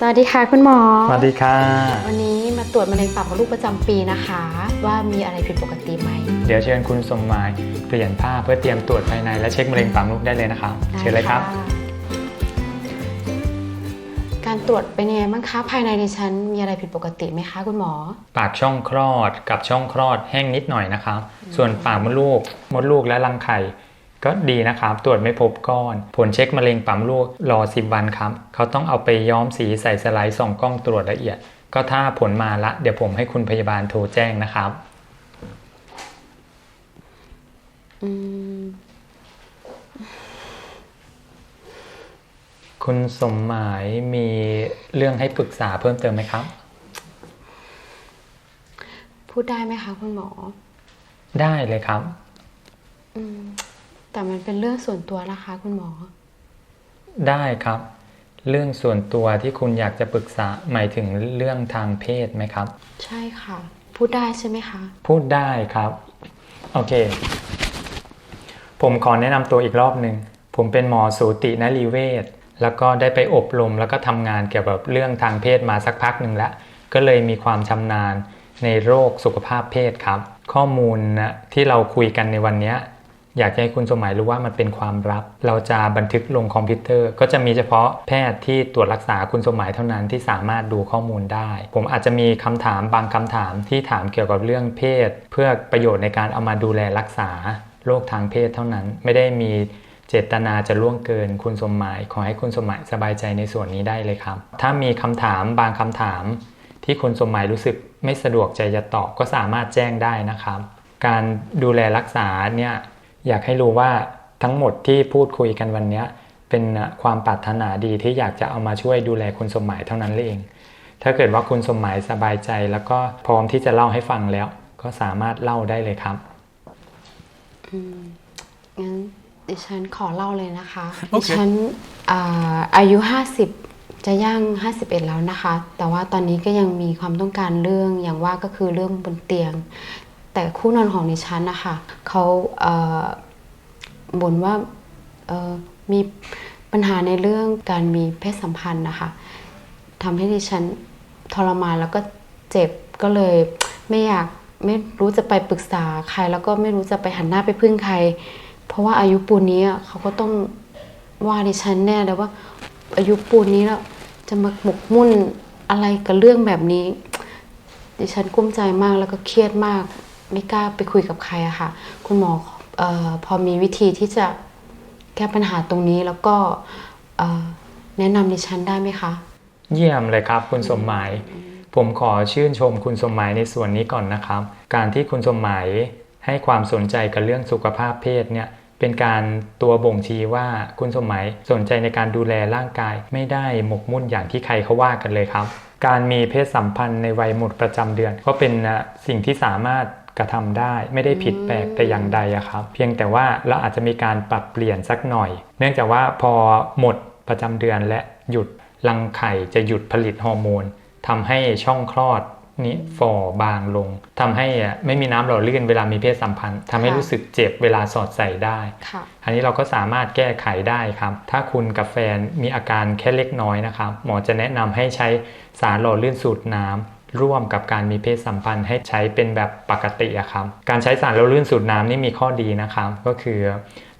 สวัสดีค่ะคุณหมอ สวัสดีค่ะ วันนี้มาตรวจมะเร็งปากมดลูกประจำปีนะคะ ว่ามีอะไรผิดปกติไหม เดี๋ยวเชิญคุณสมหมายเปลี่ยนผ้าเพื่อเตรียมตรวจภายในและเช็คมะเร็งปากมดลูกได้เลยนะครับ เชิญเลยครับ ได้ะการตรวจเป็นยังไงบ้างคะภายในในชั้นมีอะไรผิดปกติไหมคะคุณหมอ ปากช่องคลอดกับช่องคลอดแห้งนิดหน่อยนะครับ ส่วนปากมดลูก มดลูกและรังไข่ ก็ดีนะครับ ตรวจไม่พบก้อน ผลเช็คมะเร็งปากมดลูกรอ 10 วันครับ เขาต้องเอาไปย้อมสีใส่สไลด์ส่องกล้องตรวจละเอียด ก็ถ้าผลมาละ เดี๋ยวผมให้คุณพยาบาลโทรแจ้งนะครับอืมคุณสมหมายมีเรื่องให้ปรึกษาเพิ่มเติมไหมครับ พูดได้ไหมคะคุณหมอ ได้เลยครับ อืม แต่มันเป็นเรื่องส่วนตัวนะคะ คุณหมอ ได้ครับ เรื่องส่วนตัวที่คุณอยากจะปรึกษาหมายถึงเรื่องทางเพศไหมครับ ใช่ค่ะ พูดได้ใช่ไหมคะ พูดได้ครับ โอเค ผมขอแนะนำตัวอีกรอบหนึ่ง ผมเป็นหมอสูตินรีเวชแล้วก็ได้ไปอบรมแล้วก็ทำงานเกี่ยวกับเรื่องทางเพศมาสักพักหนึ่งแล้ว ก็เลยมีความชำนาญในโรคสุขภาพเพศครับ ข้อมูลนะที่เราคุยกันในวันเนี้ย อยากให้คุณสมหมายรู้ว่ามันเป็นความลับ เราจะบันทึกลงคอมพิวเตอร์ ก็จะมีเฉพาะแพทย์ที่ตรวจรักษาคุณสมหมายเท่านั้นที่สามารถดูข้อมูลได้ ผมอาจจะมีคำถามบางคำถามที่ถามเกี่ยวกับเรื่องเพศ เพื่อประโยชน์ในการเอามาดูแลรักษาโรคทางเพศเท่านั้น ไม่ได้มีเจตนาจะล่วงเกินคุณสมหมาย ขอให้คุณสมหมายสบายใจในส่วนนี้ได้เลยครับ ถ้ามีคำถามบางคำถาม ที่คุณสมหมายรู้สึกไม่สะดวกใจจะตอบก็สามารถแจ้งได้นะครับ การดูแลรักษาเนี่ย อยากให้รู้ว่าทั้งหมดที่พูดคุยกันวันเนี้ยเป็นความปรารถนาดีที่อยากจะเอามาช่วยดูแลคุณสมหมายเท่านั้นเอง ถ้าเกิดว่าคุณสมหมายสบายใจ แล้วก็พร้อมที่จะเล่าให้ฟังแล้ว ก็สามารถเล่าได้เลยครับอืมงั้นดิฉันขอเล่าเลยนะคะโอดิเคฉันอ่าอายุ 50 จะย่าง 51 แล้วนะคะ แต่ว่าตอนนี้ก็ยังมีความต้องการเรื่องอย่างว่าก็คือเรื่องบนเตียง แต่คู่นอนของดิฉันนะคะเขาเบ่นว่ามีปัญหาในเรื่องการมีเพศสัมพันธ์นะคะทำให้ดิฉันทรมานแล้วก็เจ็บก็เลยไม่อยากไม่รู้จะไปปรึกษาใคร แล้วก็ไม่รู้จะไปหันหน้าไปพึ่งใคร เพราะว่าอายุปูนนี้เขาก็ต้องว่าดิฉันแน่เลยว่า อายุปูนนี้แล้วจะมาหมกมุ่นอะไรกับเรื่องแบบนี้ ดิฉันกุ้มใจมากแล้วก็เครียดมาก ไม่กล้าไปคุยกับใครอะค่ะ คุณหมอออพอมีวิธีที่จะแก้ปัญหาตรงนี้แล้วก็แนะนำดิฉันได้ไหมคะ เยี่ยมเลยครับคุณสมหมาย ผมขอชื่นชมคุณสมหมายในส่วนนี้ก่อนนะครับ การที่คุณสมหมายให้ความสนใจกับเรื่องสุขภาพเพศเนี่ยเป็นการตัวบ่งชี้ว่าคุณสมหมายสนใจในการดูแลร่างกาย ไม่ได้หมกมุ่นอย่างที่ใครเขาว่ากันเลยครับ การมีเพศสัมพันธ์ในวัยหมดประจำเดือน ก็เป็นสิ่งที่สามารถ กระทำได้ไม่ได้ผิดแปลกแต่อย่างใดอะครับ เพียงแต่ว่าเราอาจจะมีการปรับเปลี่ยนสักหน่อย เนื่องจากว่าพอหมดประจำเดือนและหยุดรังไข่จะหยุดผลิตฮอร์โมนทำให้ช่องคลอดนี้ฝ่อบางลงทำให้อะไม่มีน้ำหล่อลื่นเวลามีเพศสัมพันธ์ทำให้ค่ะรู้สึกเจ็บเวลาสอดใส่ได้ค่ะอันนี้เราก็สามารถแก้ไขได้ครับ ถ้าคุณกับแฟนมีอาการแค่เล็กน้อยนะครับ หมอจะแนะนำให้ใช้สารหล่อลื่นสูตรน้ำ ร่วมกับการมีเพศสัมพันธ์ให้ใช้เป็นแบบปกติอะครับ การใช้สารหล่อลื่นสูตรน้ำนี่มีข้อดีนะครับ ก็คือ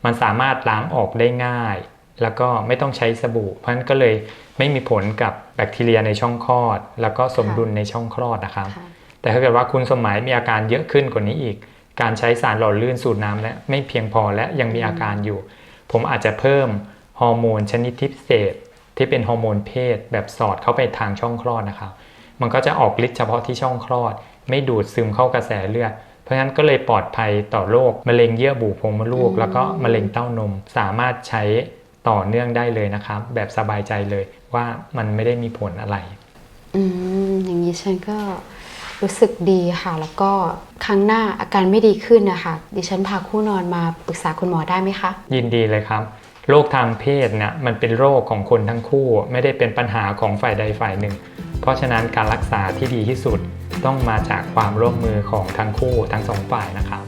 มันสามารถล้างออกได้ง่าย แล้วก็ไม่ต้องใช้สบู่ เพราะฉะนั้นก็เลยไม่มีผลกับแบคทีเรียในช่องคลอด แล้วก็สมดุลในช่องคลอดนะครับค่ะแต่ถ้าเกิดว่าคุณสมหมายมีอาการเยอะขึ้นกว่านี้อีก การใช้สารหล่อลื่นสูตรน้ำและไม่เพียงพอและยังมีอาการอยู่ ผมอาจจะเพิ่มฮอร์โมนชนิดที่พิเศษที่เป็นฮอร์โมนเพศแบบสอดเข้าไปทางช่องคลอดนะครับ มันก็จะออกฤทธิ์เฉพาะที่ช่องคลอด ไม่ดูดซึมเข้ากระแสเลือดเพราะฉะนั้นก็เลยปลอดภัยต่อโรคมะเร็งเยื่อบุโพรงมดลูกอืมแล้วก็มะเร็งเต้านมสามารถใช้ต่อเนื่องได้เลยนะครับ แบบสบายใจเลยว่ามันไม่ได้มีผลอะไร อืมอย่างนี้ฉันก็รู้สึกดีค่ะ แล้วก็ครั้งหน้าอาการไม่ดีขึ้นนะคะดิฉันพาคู่นอนมาปรึกษาคุณหมอได้ไหมคะ ยินดีเลยครับโรคทางเพศเนี่ยมันเป็นโรคของคนทั้งคู่ ไม่ได้เป็นปัญหาของฝ่ายใดฝ่ายหนึ่ง เพราะฉะนั้นการรักษาที่ดีที่สุดต้องมาจากความร่วมมือของทั้งคู่ทั้งสองฝ่ายนะครับ